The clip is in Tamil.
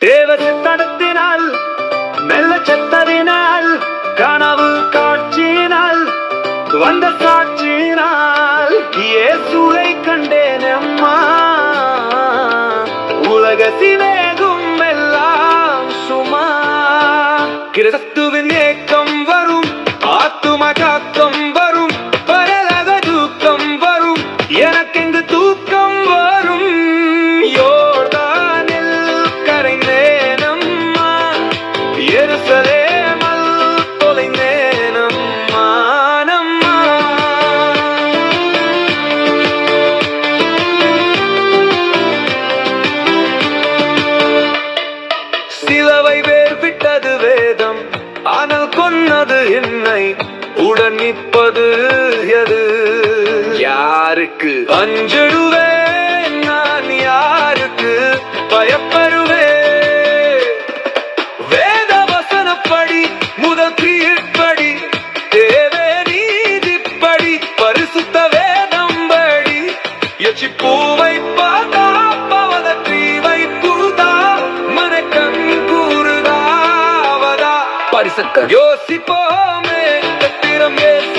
தேவ சித்தனத்தினால் மெல்ல செத்ததினால் கனவு காட்சியினால் வந்த சாட்சியினால் இயேசுவை கண்டேன் அம்மா. உலக சிவேகும் எல்லாம் சும்மா கிறிஸ்துவின் சிலவை வேர் விட்டது வேதம். ஆனால் கொன்னது என்னை. உடன் நிற்பது எது? யாருக்கு? அஞ்சிடுவேன் நான் யாருக்கு? பயப்படுவேன் வேத வசனப்படி முதல் கீழ்ப்படி தேவே நீதிப்படி பரிசுத்த வேதம்படி எச்சி பூவை கூறுதாவதா யோசிப்போமே கத்திரம் ஏசு